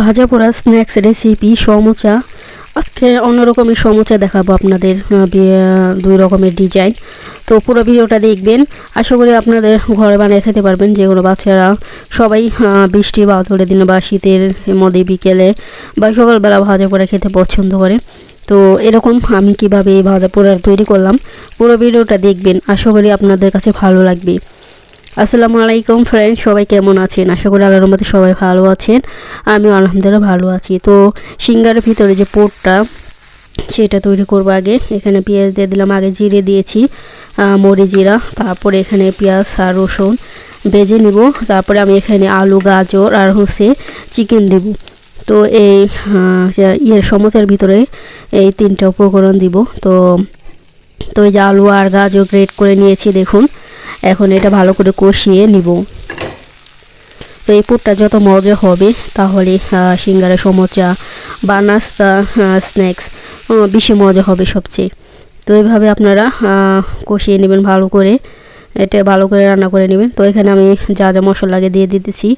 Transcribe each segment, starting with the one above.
ভাজা পোড়া snacks recipe samosa. আজকে অন্যরকমের সমোচা দেখাবো আপনাদের দুই রকমের ডিজাইন তো পুরো ভিডিওটা দেখবেন। আশা করি আপনাদের ঘরে বানিয়ে খেতে পারবেন যেগুলো বাচ্চারা সবাই বৃষ্টি বা ধরে দিনে বা শীতের মধ্যে বিকেলে বা সকালবেলা ভাজা পোড়া খেতে পছন্দ করে। তো এরকম আমি কীভাবে এই ভাজা পোড়া তৈরি করলাম, পুরো ভিডিওটা দেখবেন। আশা করি আপনাদের কাছে ভালো লাগবে। আসসালামু আলাইকুম ফ্রেন্ড সবাই কেমন আছেন? আশা করি আল্লাহর মধ্যে সবাই ভালো আছেন। আমি আলহামদুলিল্লাহ ভালো আছি। তো সিঙ্গারের ভিতরে যে পোটটা, সেটা তৈরি করব আগে। এখানে পেঁয়াজ দিয়ে দিলাম, আগে জিরে দিয়েছি মরি জিরা, তারপরে এখানে পেঁয়াজ আর রসুন ভেজে নিব। তারপরে আমি এখানে আলু, গাজর আর হচ্ছে চিকেন দেব। তো এই ইয়ের সমোসার ভিতরে এই তিনটা উপকরণ দিব। তো তো এই যে আলু আর গাজর গ্রেট করে নিয়েছি, দেখুন। এখন এটা ভালো করে কষিয়ে নিব। তো এই পুরটা যত মজা হবে তাহলে সিঙ্গারা সমোচা বা নাস্তা স্ন্যাক্স বেশি মজা হবে সবচেয়ে। তো এইভাবে আপনারা কষিয়ে নেবেন ভালো করে। এটা ভালো করে রান্না করে নেবেন। তো এখানে আমি যা যা মশলা লাগে দিয়ে দিতেছি।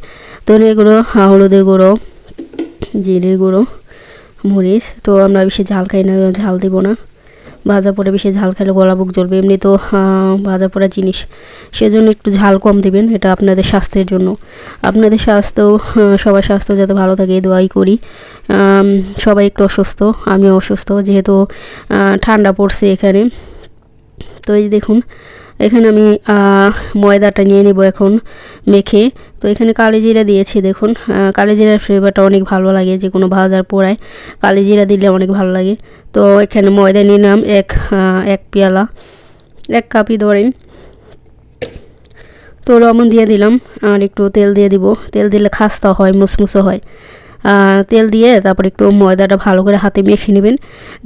গুঁড়ো আহ, হলুদের গুঁড়ো জিরের গুঁড়ো মরিচ। তো আমরা বেশি ঝাল খাই না ঝাল দিব না। ভাজা পড়ে বেশি ঝাল খেলে গলা বুক জ্বলবে। এমনি তো ভাজা পড়া জিনিস। সেজন্য একটু ঝাল কম দেবেন, এটা আপনাদের স্বাস্থ্যের জন্য। আপনাদের স্বাস্থ্য সবার স্বাস্থ্য যাতে ভালো থাকে দোয়াই করি। সবাই একটু অসুস্থ আমি অসুস্থ, যেহেতু ঠান্ডা পড়ছে এখানে। তো এই দেখুন এখানে আমি ময়দাটা নিয়ে নেব এখন মেখে। তো এখানে কালি জিরা দিয়েছি দেখুন। আহ, কালি জিরার ফ্লেভারটা অনেক ভালো লাগে যে কোনো ভাজার পোড়ায়। কালি জিরা দিলে অনেক ভালো লাগে। তো এখানে ময়দা নিয়ে নিলাম এক এক পেয়ালা এক কাপই ধরেন। তো লবণ দিয়ে দিলাম আর একটু তেল দিয়ে দিব। তেল দিলে খাস্তা হয় মুসমুসো হয়। তেল দিয়ে তারপর একটু ময়দাটা ভালো করে হাতে মেখে নেবেন।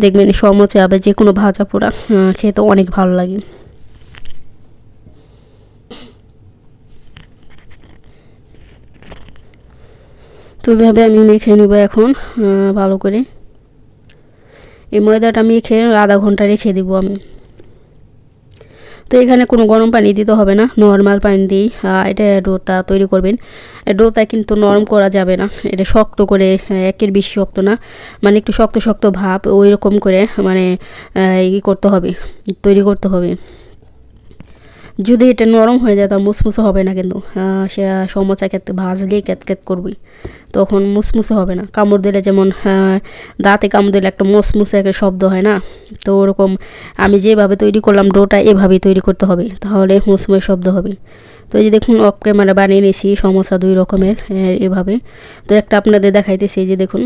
দেখবেন সমচে আবার যে কোনো ভাজা পোড়া খেতে অনেক ভালো লাগে। তো এইভাবে আমি মেখে নেব এখন ভালো করে। এই ময়দাটা মেখে আধা ঘণ্টা রেখে দিব আমি। তো এখানে কোনো গরম পানি দিতে হবে না নর্মাল পানি আহ, এটা ডোটা তৈরি করবেন। ডোটা কিন্তু নরম করা যাবে না এটা শক্ত করে একের বেশি শক্ত না মানে একটু শক্ত শক্ত ভাব ওই রকম করে মানে ই করতে হবে তৈরি করতে হবে। যদি এটা নরম হয়ে যায় তার মুসমুসে হবে না কিন্তু। সে সমোচা খেতে ভাজলেই ক্যাত ক্যাত করবি তখন মুসমুসে হবে না। কামড় দিলে যেমন দাঁতে কামড় দিলে একটা মুসমুসে একটা শব্দ হয় না? তো ওরকম আমি যেভাবে তৈরি করলাম, ডোটা এভাবেই তৈরি করতে হবে। তাহলে মুসমুসে শব্দ হবে। তো এই যে দেখুন, অফ ক্যামেরা বানিয়ে নিয়েছি সমোসা দুই রকমের এভাবে। তো একটা আপনাদের দেখাইতেছি, এই যে দেখুন।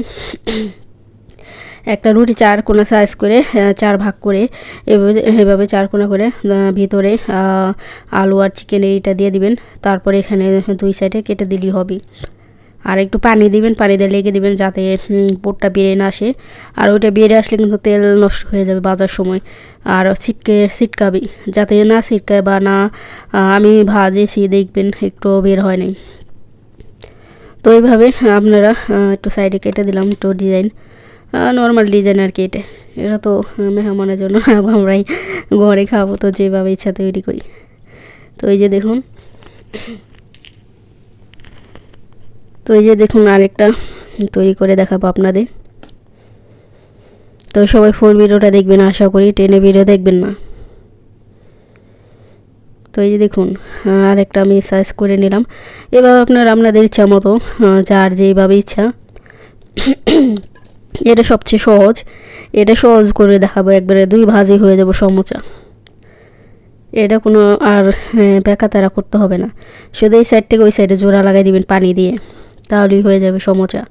একটা রুটি চার কোনা সাইজ করে চার ভাগ করে, এভাবে এভাবে চার কোনা করে ভিতরে আলু আর চিকেন এইটা দিয়ে দিবেন। তারপরে এখানে দুই সাইডে কেটে দিলেই হবে। আর একটু পানি দিবেন, পানি দিয়ে লেগে দিবেন যাতে পোটটা বেরিয়ে না আসে। আর ওইটা বেরিয়ে আসলে কিন্তু তেল নষ্ট হয়ে যাবে বাজার সময়। আর ছিটকে, ছিটকাবে, যাতে না ছিটকায় বা না আমি ভাজেছি দেখবেন একটু বের হয় নাই। তো এইভাবে আপনারা একটু সাইডে কেটে দিলাম, একটু ডিজাইন নর্মাল ডিজাইন আর কি এটা। এটা তো মেহমানের জন্য আমরাই ঘরে খাব তো যেভাবে ইচ্ছা তৈরি করি। তো এই যে দেখুন তো এই যে দেখুন আরেকটা তৈরি করে দেখাবো আপনাদের। তো সবাই ফুল ভিডিওটা দেখবেন আশা করি টেনে ভিডিও দেখবেন না। তো এই যে দেখুন আহ, আরেকটা আমি সাইজ করে নিলাম। এভাবে আপনার আপনাদের ইচ্ছা মতো যার যেইভাবে ইচ্ছা এটা সবচেয়ে সহজ। এটা সহজ করে দেখাবো একবারে দুই ভাজি হয়ে যাব সমোচা। এটা কোনো আর হ্যাঁ, বেকা তারা করতে হবে না। শুধু এই সাইড থেকে ওই সাইডে জোড়া লাগাই দিবেন পানি দিয়ে তাহলেই হয়ে যাবে সমোচা।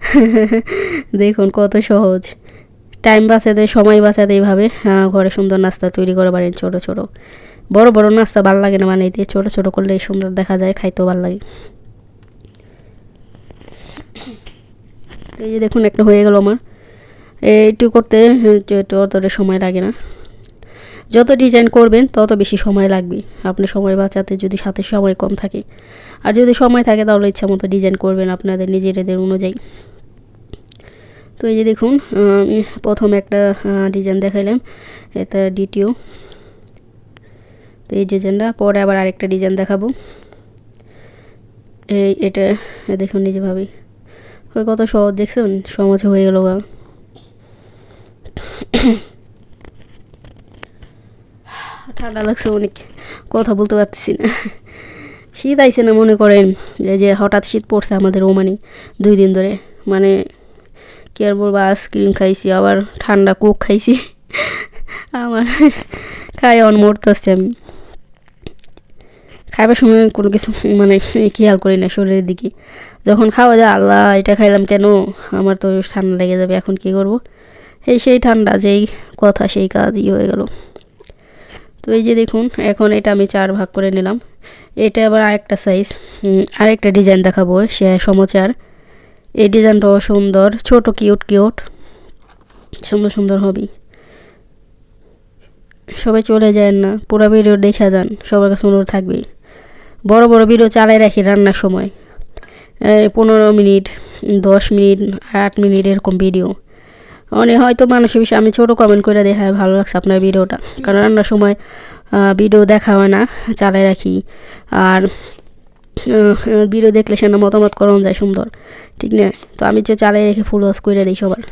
দেখুন কত সহজ। টাইম বাঁচাতে সময় বাঁচাতে এইভাবে আহ, ঘরে সুন্দর নাস্তা তৈরি করে পারেন ছোটো ছোটো। বড় বড় নাস্তা ভালো লাগে না মানে দিয়ে ছোটো ছোটো করলে সুন্দর দেখা যায় খাইতেও ভালো লাগে। তো এই যে দেখুন, একটা হয়ে গেল আমার। এইটু করতে অতটা সময় লাগে না। যত ডিজাইন করবেন, তত বেশি সময় লাগবে। আপনি সময় বাঁচাতে যদি সাথে সময় কম থাকে। আর যদি সময় থাকে, তাহলে ইচ্ছা মতো ডিজাইন করবেন আপনাদের নিজেদের অনুযায়ী। তো এই যে দেখুন, আমি প্রথম একটা ডিজাইন দেখাইলাম। এটা দ্বিতীয়। তো এই ডিজাইনটা পরে আবার আরেকটা ডিজাইন দেখাবো। এই, এটা দেখুন নিজেভাবেই ওই কত সহজ দেখছেন? সমাজে হয়ে গেল গা। ঠান্ডা লাগছে অনেক। কথা বলতে পারতেছি না। শীত আইছে না মনে করেন যে হঠাৎ শীত পড়ছে আমাদের ওমানি দুই দিন ধরে। মানে কি আর বলব আইসক্রিম খাইছি, আবার ঠান্ডা কোক খাইছি। আমার খাই অন মরতেছি আমি। খাইবার সময় কোনো কিছু মানে খেয়াল করি না শরীরের দিকে। যখন খাওয়া যায়, আল্লাহ, এটা খাইলাম কেন? আমার তো ঠান্ডা লেগে যাবে, এখন কি করব? এই সেই ঠান্ডা, যেই কথা, সেই কাজই হয়ে গেল। তো এই যে দেখুন, এখন এটা আমি চার ভাগ করে নিলাম। এটা আবার আরেকটা সাইজ আরেকটা ডিজাইন দেখাবো, সে সমচার। এই ডিজাইনটাও সুন্দর, ছোট কিউট কিউট সুন্দর সুন্দর হবে সবাই চলে যায় না, পুরো ভিডিও দেখা যান, সবার কাছে অনুরোধ থাকবে বড় বড় ভিডিও চালাই রাখি রান্নার সময়। পনেরো মিনিট, দশ মিনিট, আট মিনিট এরকম ভিডিও অনেক হয়তো মানুষের বিষয়ে আমি ছোটো কমেন্ট করে দিই হ্যাঁ ভালো লাগছে আপনার ভিডিওটা কারণ রান্নার সময় ভিডিও দেখা হয় না চালাই রাখি। আর ভিডিও দেখলে সে মতামত করানো যায় সুন্দর। ঠিক না? তো আমি যে চালাই রেখে ফুল ওয়াশ করে দিই সবার।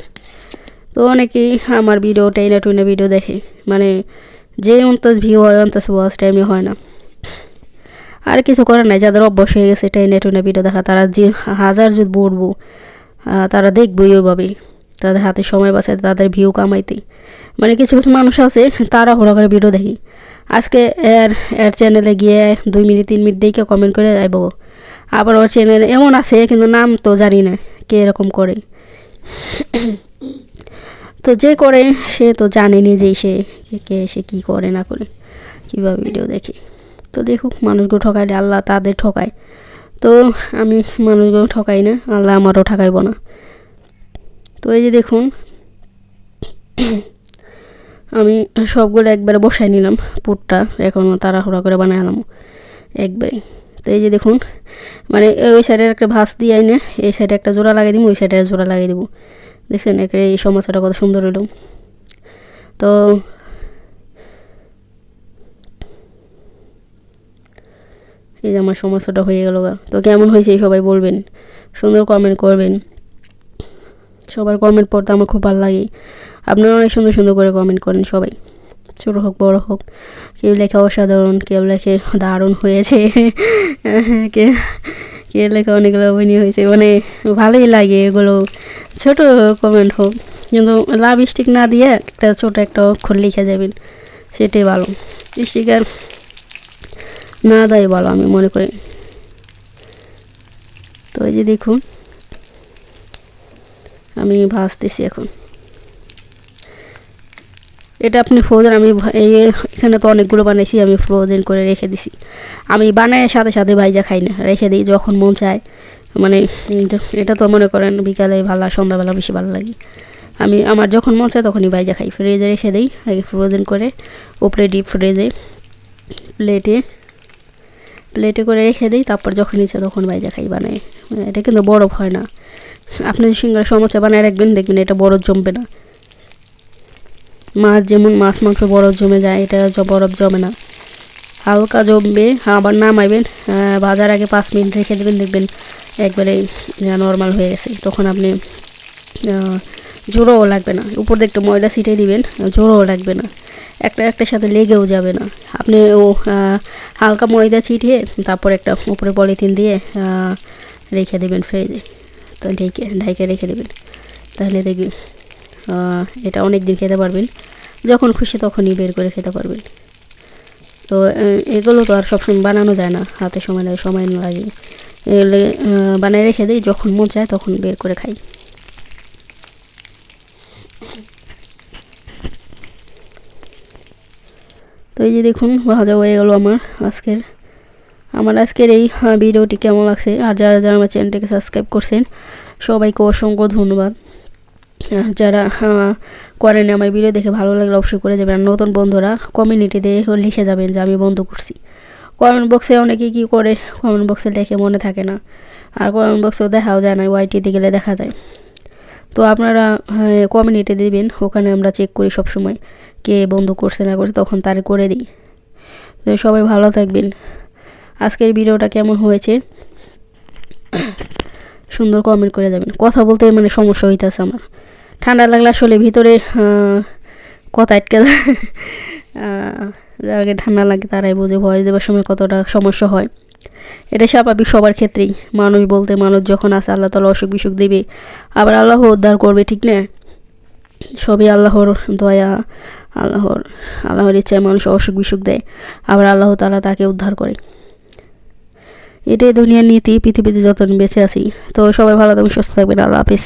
তো অনেকেই আমার ভিডিও টেনে টুনে ভিডিও দেখে। মানে যে অন্তস ভিউ হয় অন্তস ওয়াচ টাইমে হয় না। আর কিছু করার নাই, যাদের অভ্যাস হয়ে গেছে টেনে টুনে ভিডিও দেখা, তারা যে হাজার যুদ্ধ বলব তারা দেখবই ওইভাবে, তাদের হাতে সময় বাঁচাতে তাদের ভিউ কামাইতে। মানে কিছু কিছু মানুষ আছে, তারা হোড়া করে ভিডিও দেখি। আজকে এর এর চ্যানেলে গিয়ে দুই মিনিট, তিন মিনিট দেখে কমেন্ট করে যাইব আবার ওর চ্যানেল এমন আছে, কিন্তু নাম তো জানি না, কে এরকম করে। তো যে করে, সে তো জানে নিজেই সে, কে সে কী করে না করে, কীভাবে ভিডিও দেখে। তো দেখুক মানুষগুলো ঠকাইলে আল্লাহ তাদের ঠকায়। তো আমি মানুষগুলো ঠকাই না, আল্লাহ আমারও ঠকাইব না। তো এই যে দেখুন, আমি সবগুলো একবারে বসাই নিলাম, পুরটা এখন তাড়াহুড়া করে বানালাম একবারে। তো এই যে দেখুন মানে ওই সাইডের একটা ভাস দিয়ে আইনে, এই সাইডে একটা জোড়া লাগিয়ে দিব, ওই সাইডে জোড়া লাগিয়ে দেবো। দেখছেন এই সমস্যাটা কত সুন্দর হইল। তো এই যে আমার সমস্যাটা হয়ে গেল তো কেমন হয়েছে সবাই বলবেন, সুন্দর কমেন্ট করবেন। সবার কমেন্ট পড়তে আমার খুব ভালো লাগে। আপনারা অনেক সুন্দর সুন্দর করে কমেন্ট করেন সবাই। ছোটো হোক, বড়ো হোক, কেউ লেখা অসাধারণ, কেউ লেখে দারুণ হয়েছে। কে কেউ লেখা অনেকগুলো অভিনয় হয়েছে মানে ভালোই লাগে এগুলো। ছোট কমেন্ট হোক, কিন্তু লাভ স্টিক না দিয়ে একটা ছোটো একটা অক্ষর লিখে যাবেন, সেটাই ভালো। স্টিকার না দেয় ভালো আমি মনে করি তো এই যে দেখুন, আমি ভাজতেছি এখন। এটা আপনি ফ্রোজেন আমি এখানে তো অনেকগুলো বানাইছি, আমি ফ্রোজেন করে রেখে দিছি। আমি বানাই সাথে সাথে ভাইজা খাই না, রেখে দিই যখন মন চায়। মানে এটা তো মনে করেন বিকালে ভালো, সন্ধ্যাবেলা বেশি ভালো লাগে। আমি, আমার যখন মন চায় তখনই ভাইজা খাই। ফ্রিজে রেখে দিই, আগে ফ্রোজেন করে, উপরে ডিপ ফ্রিজে প্লেটে প্লেটে করে রেখে দিই, তারপর যখন ইচ্ছা তখন ভাইজা খাই বানাই। এটা কিন্তু বরফ হয় না। আপনি যদি সিঙ্গারা সমোসা বানায় রাখবেন, দেখবেন এটা বরফ জমবে না। মাছ যেমন মাছ, মাংস বরফ জমে যায়, এটা বরফ জমে না। হালকা জমবে, আবার নামাইবেন বাজার আগে পাঁচ মিনিট রেখে দেবেন, দেখবেন একবারে নর্মাল হয়ে গেছে। তখন আপনি জোরও লাগবে না। উপর দিয়ে একটু ময়দা ছিটে দিবেন, জোরও লাগবে না। একটা একটার সাথে লেগেও যাবে না। আপনি ও হালকা ময়দা ছিটিয়ে, তারপর একটা উপরে পলিথিন দিয়ে রেখে দেবেন ফ্রিজে। তো ঢেকে ঢাইকে রেখে দেবেন। তাহলে দেখবেন এটা অনেক দিন খেতে পারবেন। যখন খুশি তখনই বের করে খেতে পারবেন। তো এগুলো তো আর সবসময় বানানো যায় না। হাতে সময় লাগে সময় লাগে। এগুলো বানিয়ে রেখে দিই, যখন মন চায় তখন বের করে খাই। এই যে দেখুন, ভাজা হয়ে গেল আমার আজকের। আমার আজকের এই ভিডিওটি কেমন লাগছে? আর যারা যারা আমার চ্যানেলটিকে সাবস্ক্রাইব করছেন, সবাইকে অসংখ্য ধন্যবাদ। আর যারা করেন আমার ভিডিও দেখে ভালো লাগলে অবশ্যই করে যাবেন। নতুন বন্ধুরা, কমিউনিটিতে লিখে যাবেন যে আমি বন্ধ করছি। কমেন্ট বক্সে অনেকে কী করে, কমেন্ট বক্সে লেখে মনে থাকে না। আর কমেন্ট বক্সেও দেখাও যায় না, ওয়াইটিতে গেলে দেখা যায়। তো আপনারা কমিউনিটি দেবেন, ওখানে আমরা চেক করি সব সময় কে বন্ধু করছে না করছে তখন তার করে দিই। তো সবাই ভালো থাকবেন। আজকের ভিডিওটা কেমন হয়েছে? সুন্দর কমেন্ট করে যাবেন কথা বলতে মানে সমস্যা হইতেছে আমার। ঠান্ডা লাগলে আসলে ভিতরে কথা আটকে যায়। যাদেরকে ঠান্ডা লাগে তারাই বুঝে ভয় দেওয়ার সময় কতটা সমস্যা হয়। এটা স্বাভাবিক সবার ক্ষেত্রেই। মানুষ বলতে মানুষ যখন আসে আল্লাহ তালা অসুখ বিসুখ দেবে। আবার আল্লাহ উদ্ধার করবে, ঠিক না? সবই আল্লাহর দয়া, আল্লাহর আল্লাহর ইচ্ছায় মানুষ অসুখ বিসুখ দেয়, আবার আল্লাহ তালা তাকে উদ্ধার করে। এটাই দুনিয়ার নীতি, পৃথিবীতে যতদিন বেঁচে আছি। তো সবাই ভালো থাকবেন, সুস্থ থাকবেন, আল্লাহ হাফিজ।